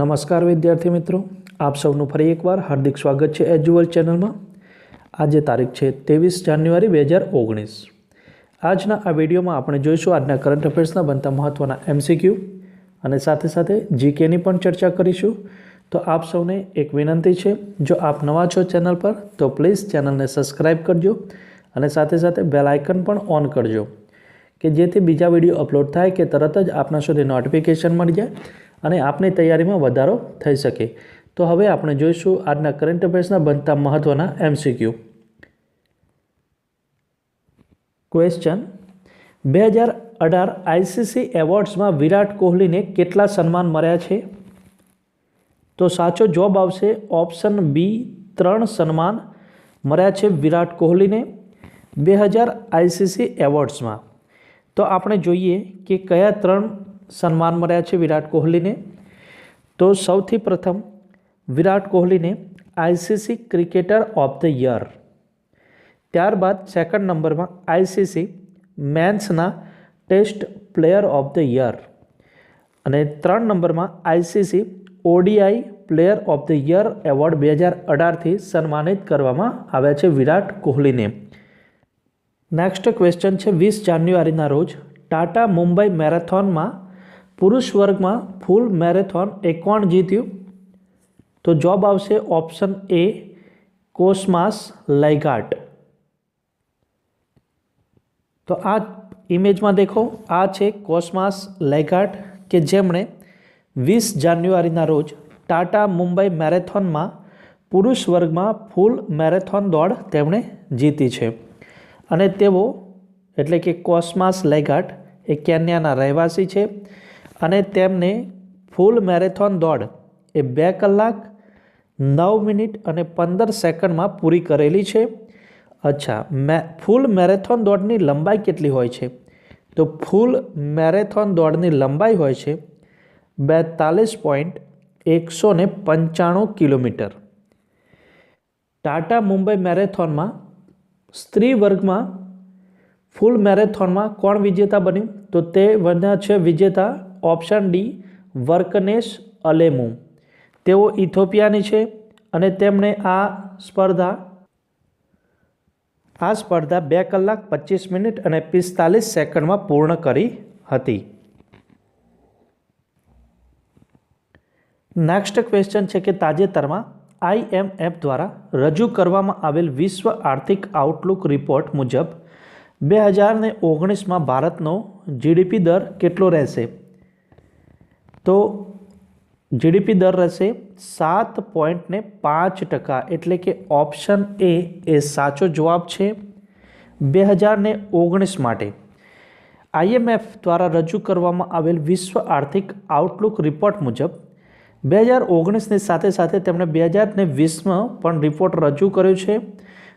નમસ્કાર વિદ્યાર્થી મિત્રો. આપ સૌનું ફરી એકવાર હાર્દિક સ્વાગત છે એજ્યુઅલ ચેનલમાં. આજે તારીખ છે ત્રેવીસ જાન્યુઆરી બે હજાર ઓગણીસ. આજના આ વિડીયોમાં આપણે જોઈશું આજના કરંટ અફેર્સના બનતા મહત્ત્વના એમસીક્યુ અને સાથે સાથે જીકેની પણ ચર્ચા કરીશું. તો આપ સૌને એક વિનંતી છે, જો આપ નવા છો ચેનલ પર, તો પ્લીઝ ચેનલને સબસ્ક્રાઈબ કરજો અને સાથે સાથે બેલ આઇકન પણ ઓન કરજો. કે જેથી બીજા વીડિયો અપલોડ થાય કે તરત જ આપના સુધી નોટિફિકેશન મળી જાય. અને આપની તૈયારીમાં વધારો થઈ શકે. તો હવે આપણે જોઈશું આજના કરંટ અફેર્સના બનતા મહત્ત્વના એમસીક્યુ ક્વેશ્ચન બે હજાર અઢાર આઈસીસી એવોર્ડ્સમાં વિરાટ કોહલીને કેટલા સન્માન મળ્યા છે? તો સાચો જવાબ આવશે ઓપ્શન બી, ત્રણ સન્માન મળ્યા છે વિરાટ કોહલીને બે હજાર આઈસીસી એવોર્ડ્સમાં તો આપણે જોઈએ કે કયા ત્રણ સન્માન મળ્યા છે વિરાટ કોહલીને. તો સૌથી પ્રથમ વિરાટ કોહલીને ICC cricketer of the year. ત્યારબાદ સેકન્ડ નંબરમાં ICC મેન્સના test player of the year. અને ત્રણ નંબરમાં ICC ODI player of the year award બે હજાર અઢારથી સન્માનિત કરવામાં આવ્યા છે વિરાટ કોહલીને. નેક્સ્ટ ક્વેશ્ચન છે વીસ જાન્યુઆરીના રોજ ટાટા મુંબઈ મેરેથોનમાં પુરુષ વર્ગમાં ફૂલ મેરેથોન એ કોણ જીત્યું? તો જવાબ આવશે ઓપ્શન એ કોસ્માસ લાઇગાટ તો આ ઇમેજમાં દેખો, આ છે કોસ્માસ લાઇગાટ કે જેમણે વીસ જાન્યુઆરીના રોજ ટાટા મુંબઈ મેરેથોનમાં પુરુષ વર્ગમાં ફૂલ મેરેથોન દોડ તેમણે જીતી છે. અને તેઓ, એટલે કે કોસ્માસ લેગાટ એ કેન્યાના રહેવાસી છે. અને તેમને ફૂલ મેરેથોન દોડ એ બે કલાક, નવ મિનિટ અને પંદર સેકન્ડમાં પૂરી કરેલી છે. અચ્છા, મે, ફૂલ મેરેથોન દોડની લંબાઈ કેટલી હોય છે? તો ફૂલ મેરેથોન દોડની લંબાઈ હોય છે બેતાલીસ પોઈન્ટ એકસો ને પંચાણું કિલોમીટર. ટાટા મુંબઈ મેરેથોનમાં સ્ત્રી વર્ગમાં ફૂલ મેરેથોનમાં કોણ વિજેતા બન્યું? તો તે બન્યા છે વિજેતા ઓપ્શન ડી વર્કનેશ અલેમુ. તેઓ ઇથોપિયાની છે અને તેમણે આ સ્પર્ધા આ સ્પર્ધા બે કલાક પચીસ મિનિટ અને પિસ્તાલીસ સેકન્ડમાં પૂર્ણ કરી હતી. નેક્સ્ટ ક્વેશ્ચન છે કે તાજેતરમાં આઈએમએફ દ્વારા રજૂ કરવામાં આવેલ વિશ્વ આર્થિક આઉટલુક રિપોર્ટ મુજબ બે હજાર ને ઓગણીસમાં ભારતનો જીડીપી દર કેટલો રહેશે? તો જીડીપી દર રહેશે સાત પોઈન્ટ ને પાંચ ટકા એટલે કે ઓપ્શન એ એ સાચો જવાબ છે બે હજાર ને ઓગણીસ માટે. આઈએમએફ દ્વારા રજૂ કરવામાં આવેલ વિશ્વ આર્થિક આઉટલુક રિપોર્ટ મુજબ બે હજાર ઓગણીસની સાથે સાથે તેમણે બે હજાર ને વીસમાં પણ રિપોર્ટ રજૂ કર્યો છે.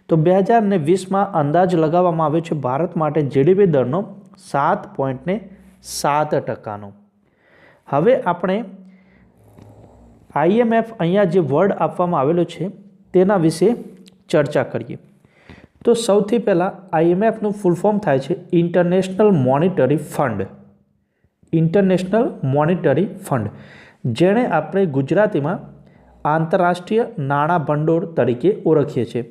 તો બે હજાર ને વીસમાં અંદાજ લગાવવામાં આવ્યો છે ભારત માટે જીડીપી દરનો સાત પોઈન્ટને સાત ટકાનો. હવે આપણે આઈએમએફ અહીંયા જે વર્ડ આપવામાં આવેલો છે, તેના વિશે ચર્ચા કરીએ. તો સૌથી પહેલાં આઈએમએફનું ફૂલ ફોર્મ થાય છે international monetary fund international monetary fund જેણે આપણે ગુજરાતીમાં આંતરરાષ્ટ્રીય નાણાં ભંડોળ તરીકે ઓળખીએ છીએ.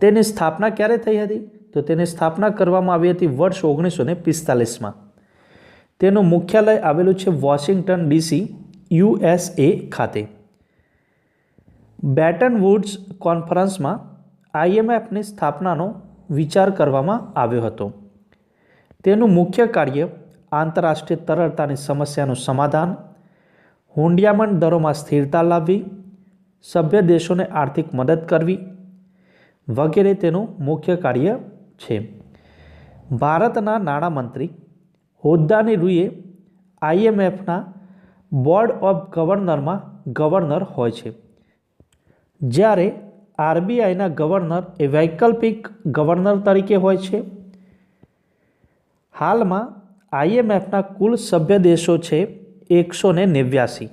તેની સ્થાપના ક્યારે થઈ હતી? તો તેની સ્થાપના કરવામાં આવી હતી વર્ષ ઓગણીસો ને પિસ્તાલીસમાં. તેનું મુખ્યાલય આવેલું છે વોશિંગ્ટન ડીસી, યુએસએ ખાતે. બેટન વુડ્સ કોન્ફરન્સમાં આઈએમએફની સ્થાપનાનો વિચાર કરવામાં આવ્યો હતો. તેનું મુખ્ય કાર્ય આંતરરાષ્ટ્રીય તરળતાની સમસ્યાનું સમાધાન હુંડિયામણ દરોમાં સ્થિરતા લાવવી, સભ્ય દેશોને આર્થિક મદદ કરવી વગેરે તેનું મુખ્ય કાર્ય છે. ભારતના નાણામંત્રી હોદ્દાની રૂએ આઈએમએફના બોર્ડ ઓફ ગવર્નરમાં ગવર્નર હોય છે. જ્યારે આરબીઆઈના ગવર્નર એ વૈકલ્પિક ગવર્નર તરીકે હોય છે. હાલમાં આઈએમએફના કુલ સભ્ય દેશો છે એકસો ને નેવ્યાસી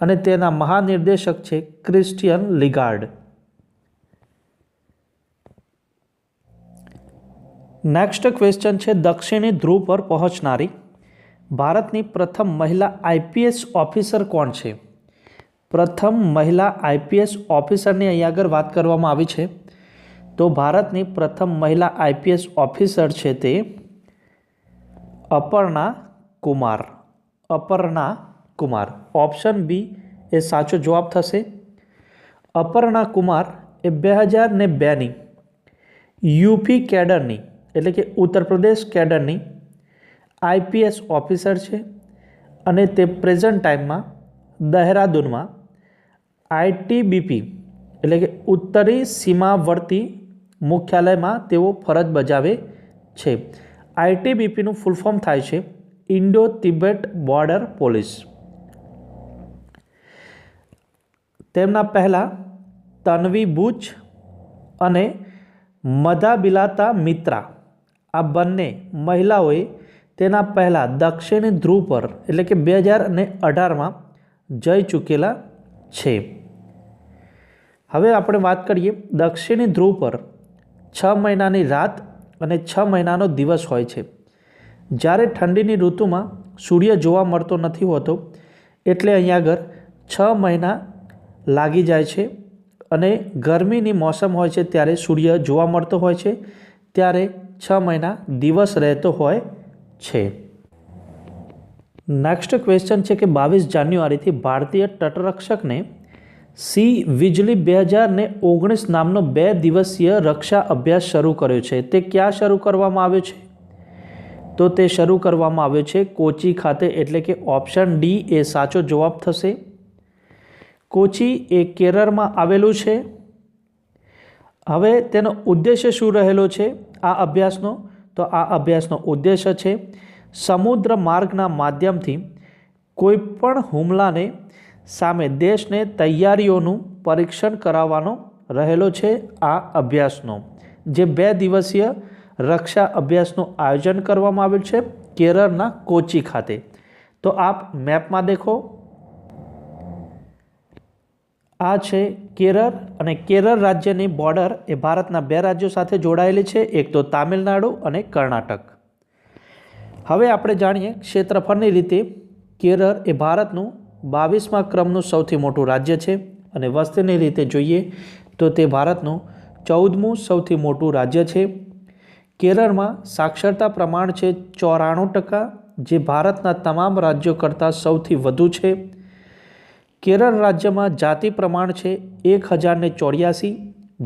અને તેના મહાનિર્દેશક છે ક્રિસ્ટિયન લિગાર્ડ. નેક્સ્ટ ક્વેશ્ચન છે, દક્ષિણી ધ્રુવ પર પહોંચનારી. ભારતની પ્રથમ મહિલા આઈપીએસ ઓફિસર કોણ છે? પ્રથમ મહિલા આઈપીએસ ઓફિસરની અહીં આગળ વાત કરવામાં આવી છે. તો ભારતની પ્રથમ મહિલા આઈપીએસ ઓફિસર છે તે અપર્ણા કુમાર. અપર્ણા કુમાર. ઓપ્શન બી એ સાચો જવાબ થશે. અપર્ણા કુમાર એ બે હજાર ને બેની યુપી કેડરની એટલે કે ઉત્તર પ્રદેશ કેડરની આઈપીએસ ઓફિસર છે અને તે પ્રેઝન્ટ ટાઈમમાં દહેરાદૂનમાં આઈટીબીપી એટલે કે ઉત્તરી સીમાવર્તી મુખ્યાલયમાં તેઓ ફરજ બજાવે છે. આઈટીબીપીનું ફૂલ ફોર્મ થાય છે ઇન્ડો તિબેટ બોર્ડર પોલીસ. તેમના પહેલાં તન્વી બુચ અને મધાબિલાતા મિત્રા આ બંને મહિલાઓએ તેના પહેલાં દક્ષિણી ધ્રુવ પર, એટલે કે બે હજાર અને અઢારમાં જઈ ચૂકેલા છે. હવે આપણે વાત કરીએ દક્ષિણી ધ્રુવ પર. છ મહિનાની રાત અને છ મહિનાનો દિવસ હોય છે. જ્યારે ઠંડીની ઋતુમાં સૂર્ય જોવા મળતો નથી હોતો, એટલે અહીંયા આગળ છ મહિના લાગી જાય છે અને ગરમીની મોસમ હોય છે ત્યારે સૂર્ય જોવા મળતો હોય છે. ત્યારે છ મહિના દિવસ રહેતો હોય છે. નેક્સ્ટ ક્વેશ્ચન છે કે બાવીસ જાન્યુઆરીથી ભારતીય તટરક્ષકને સી વીજળી બે હજાર ને ઓગણીસ નામનો બે દિવસીય રક્ષા અભ્યાસ શરૂ કર્યો છે. તે ક્યાં શરૂ કરવામાં આવ્યો છે? તો તે શરૂ કરવામાં આવ્યો છે કોચી ખાતે, એટલે કે ઓપ્શન ડી એ સાચો જવાબ થશે. કોચી એ કેરળમાં આવેલું છે. હવે તેનો ઉદ્દેશ્ય શું રહેલો છે? આ અભ્યાસનો? તો આ અભ્યાસનો ઉદ્દેશ્ય છે, સમુદ્ર માર્ગના માધ્યમથી કોઈપણ હુમલાને સામે દેશને તૈયારીઓનું પરીક્ષણ કરાવવાનો રહેલો છે આ અભ્યાસનો, જે બે દિવસીય રક્ષા અભ્યાસનું આયોજન કરવામાં આવેલ છે, કેરળના કોચી ખાતે. તો આપ મેપમાં દેખો. આ છે કેરળ અને કેરળ રાજ્યની બોર્ડર એ ભારતના બે રાજ્યો સાથે જોડાયેલી છે, એક તો તામિલનાડુ અને કર્ણાટક. હવે આપણે જાણીએ ક્ષેત્રફળની રીતે કેરળ એ ભારતનું બાવીસમા ક્રમનું સૌથી મોટું રાજ્ય છે અને વસ્તીની રીતે જોઈએ તો તે ભારતનું ચૌદમું સૌથી મોટું રાજ્ય છે. કેરળમાં સાક્ષરતા પ્રમાણ છે ચોરાણું ટકા, જે ભારતના તમામ રાજ્યો કરતાં સૌથી વધુ છે. કેરળ રાજ્યમાં જાતિ પ્રમાણ છે એક હજારને ચોર્યાસી,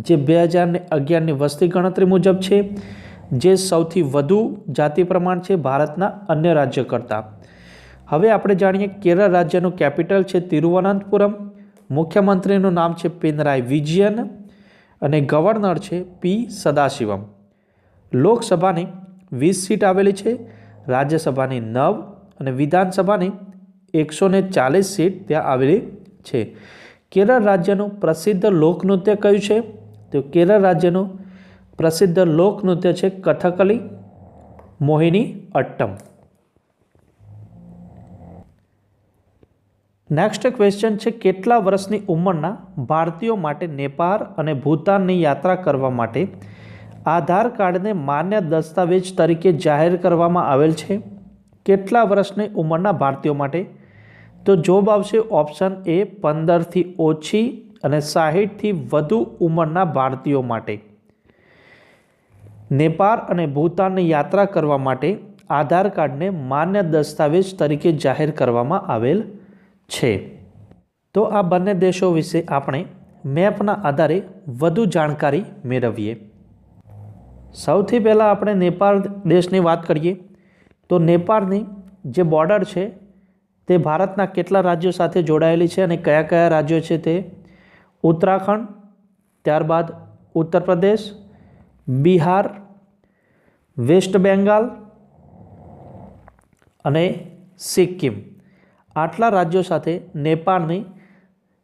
જે બે હજારને અગિયારની વસ્તી ગણતરી મુજબ છે, જે સૌથી વધુ જાતિ પ્રમાણ છે ભારતના અન્ય રાજ્ય કરતાં. હવે આપણે જાણીએ કેરળ રાજ્યનું કેપિટલ છે તિરુવનંતપુરમ. મુખ્યમંત્રીનું નામ છે પિનરાય વિજયન અને ગવર્નર છે પી સદાશિવમ. લોકસભાની વીસ સીટ આવેલી છે, રાજ્યસભાની નવ અને વિધાનસભાની એકસો ને ચાલીસ સીટ ત્યાં આવેલી છે. કેરળ રાજ્યનું પ્રસિદ્ધ લોકનૃત્ય કયું છે? તો કેરળ રાજ્યનું પ્રસિદ્ધ લોકનૃત્ય છે Kathakali, Mohiniyattam. Next question છે, કેટલા વર્ષની ઉંમરના ભારતીયો માટે નેપાળ અને ભૂતાનની યાત્રા કરવા માટે આધાર કાર્ડને માન્ય દસ્તાવેજ તરીકે જાહેર કરવામાં આવેલ છે? કેટલા વર્ષની ઉંમરના ભારતીયો માટે તો જોબ આવશે ઓપ્શન એ પંદરથી ઓછી અને સાહીઠથી વધુ ઉંમરના ભારતીયો માટે. નેપાળ અને ભૂતાનની યાત્રા કરવા માટે આધાર કાર્ડને માન્ય દસ્તાવેજ તરીકે જાહેર કરવામાં આવેલ છે. તો આ બંને દેશો વિશે આપણે મેપના આધારે વધુ જાણકારી મેળવીએ. સૌથી પહેલાં આપણે નેપાળ દેશની વાત કરીએ. તો નેપાળની જે બોર્ડર છે તે ભારતના કેટલા રાજ્યો સાથે જોડાયેલી છે અને કયા કયા રાજ્યો છે તે? ઉત્તરાખંડ, ત્યારબાદ ઉત્તર પ્રદેશ, બિહાર, વેસ્ટ બેંગાલ અને સિક્કિમ. આટલા રાજ્યો સાથે નેપાળની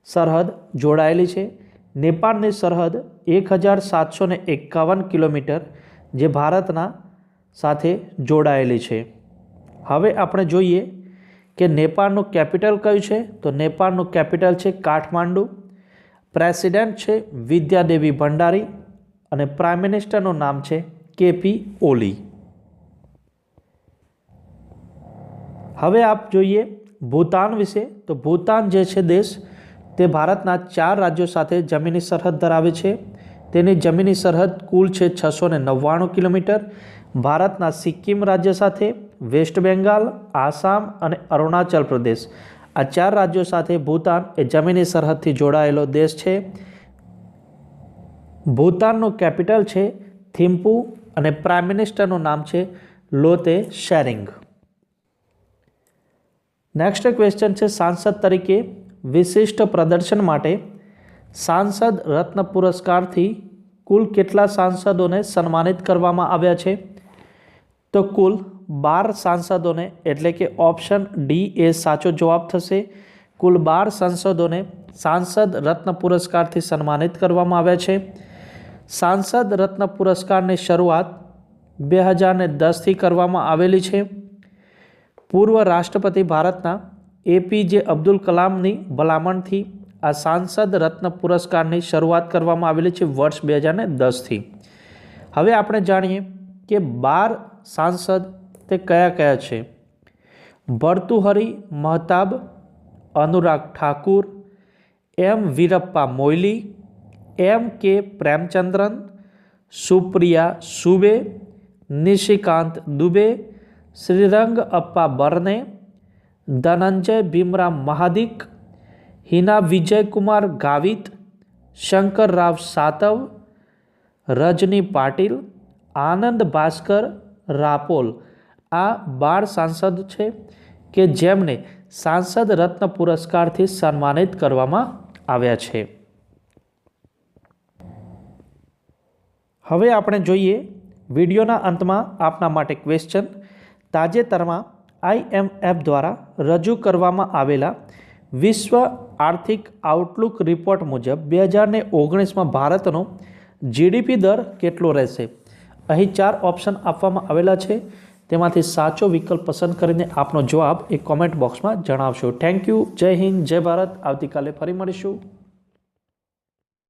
સરહદ જોડાયેલી છે. નેપાળની સરહદ એક હજાર સાતસો ને એકાવન કિલોમીટર જે ભારતના સાથે જોડાયેલી છે. હવે આપણે જોઈએ કે નેપાળનું કેપિટલ કયું છે? તો નેપાળનું કેપિટલ છે કાઠમાંડુ. પ્રેસિડેન્ટ છે વિદ્યાદેવી ભંડારી અને પ્રાઇમ મિનિસ્ટરનું નામ છે કેપી ઓલી. હવે આપ જોઈએ ભૂતાન વિશે. તો ભૂતાન જે છે દેશ, તે ભારતના ચાર રાજ્યો સાથે જમીની સરહદ ધરાવે છે. તેની જમીની સરહદ કુલ છે છસો ને નવ્વાણું કિલોમીટર. ભારતના સિક્કિમ રાજ્ય સાથે, વેસ્ટ બેંગાલ, આસામ અને અરુણાચલ પ્રદેશ. આ ચાર રાજ્યો સાથે ભૂતાન એ જમીની સરહદથી જોડાયેલો દેશ છે. ભૂતાનનું કેપિટલ છે થિમ્પુ અને પ્રાઇમ મિનિસ્ટરનું નામ છે લોતે શેરિંગ. નેક્સ્ટ ક્વેશ્ચન છે સાંસદ તરીકે વિશિષ્ટ પ્રદર્શન માટે સાંસદ રત્ન પુરસ્કારથી કુલ કેટલા સાંસદોને સન્માનિત કરવામાં આવ્યા છે? તો કુલ બાર સાંસદોને એટલે કે ઓપ્શન ડી એ સાચો જવાબ થશે. કુલ બાર સાંસદોને સાંસદ રત્ન પુરસ્કારથી સન્માનિત કરવામાં આવ્યા છે. સાંસદ રત્ન પુરસ્કારની શરૂઆત બે હજારને દસથી કરવામાં આવેલી છે. પૂર્વ રાષ્ટ્રપતિ ભારતના એપીજે અબ્દુલ કલામની ભલામણથી આ સાંસદ રત્ન પુરસ્કારની શરૂઆત કરવામાં આવેલી છે વર્ષ બે હજારને દસથી. હવે આપણે જાણીએ કે બાર સાંસદ તે કયા કયા છે? ભર્તુહરી મહતાબ, અનુરાગ ઠાકુર, એમ વીરપ્પા મોઇલી, એમ કે પ્રેમચંદ્રન, સુપ્રિયા સુબે, નિશિકાંત દુબે શ્રીરંગ અપ્પા બર્ને, ધનંજય ભીમરામ મહાદિક, હિના વિજયકુમાર ગાવિત શંકર રાવ સાતવ, રજની પાટીલ, આનંદ ભાસ્કર રાપોલ. આ બાર સાંસદ છે કે જેમને સાંસદ રત્ન પુરસ્કારથી સન્માનિત કરવામાં આવ્યા છે. હવે આપણે જોઈએ વિડીયોના અંતમાં આપના માટે ક્વેશ્ચન તાજેતરમાં આઈએમએફ દ્વારા રજૂ કરવામાં આવેલા વિશ્વ આર્થિક આઉટલુક રિપોર્ટ મુજબ બે હજારને ઓગણીસમાં ભારતનો જીડીપી દર કેટલો રહેશે? અહીં ચાર ઓપ્શન આપવામાં આવેલા છે. તેમાંથી સાચો વિકલ્પ પસંદ કરીને આપનો જવાબ એ કોમેન્ટ બોક્સમાં જણાવશો. થેન્ક યુ જય હિન્દ. જય ભારત. આવતીકાલે ફરી મળીશું.